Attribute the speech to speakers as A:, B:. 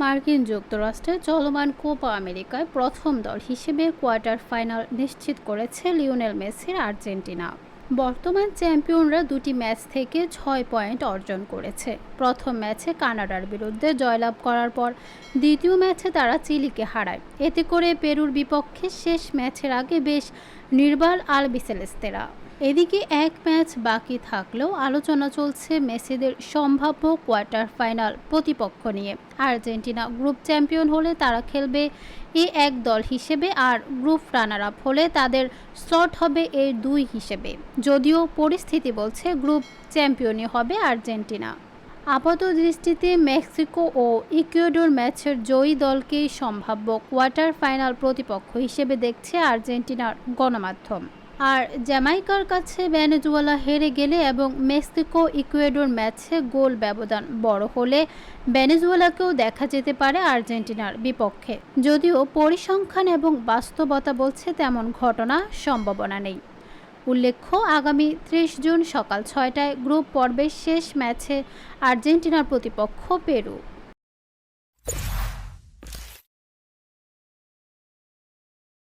A: মার্কিন যুক্তরাষ্ট্রে চলমান কোপা আমেরিকায় প্রথম দল হিসেবে কোয়ার্টার ফাইনাল নিশ্চিত করেছে লিওনেল মেসির আর্জেন্টিনা। বর্তমান চ্যাম্পিয়নরা দুটি ম্যাচ থেকে ছয় পয়েন্ট অর্জন করেছে। প্রথম ম্যাচে কানাডার বিরুদ্ধে জয়লাভ করার পর দ্বিতীয় ম্যাচে তারা চিলিকে হারায়। এতে করে পেরুর বিপক্ষে শেষ ম্যাচের আগে বেশ নির্বাল আলবিসেলেস্তেরা। এদিকে এক ম্যাচ বাকি থাকলেও আলোচনা চলছে মেসিদের সম্ভাব্য কোয়ার্টার ফাইনাল প্রতিপক্ষ নিয়ে। আর্জেন্টিনা গ্রুপ চ্যাম্পিয়ন হলে তারা খেলবে এ এক দল হিসেবে আর গ্রুপ রানার আপ হলে তাদের স্লট হবে এর দুই হিসেবে। যদিও পরিস্থিতি বলছে গ্রুপ চ্যাম্পিয়নই হবে আর্জেন্টিনা। আপাত দৃষ্টিতে মেক্সিকো ও ইকুয়েডর ম্যাচের জয়ী দলকেই সম্ভাব্য কোয়ার্টার ফাইনাল প্রতিপক্ষ হিসেবে দেখছে আর্জেন্টিনার গণমাধ্যম। আর জ্যামাইকার কাছে ভেনেজুয়েলা হেরে গেলে এবং মেক্সিকো ইকুয়েডর ম্যাচে গোল ব্যবধান বড় হলে ভেনেজুয়েলাকেও দেখা যেতে পারে আর্জেন্টিনার বিপক্ষে। যদিও পরিসংখ্যান এবং বাস্তবতা বলছে তেমন ঘটনা সম্ভাবনা নেই। উল্লেখ্য আগামী ত্রিশ জুন সকাল ছয়টায় গ্রুপ পর্বের শেষ ম্যাচে আর্জেন্টিনার প্রতিপক্ষ পেরু।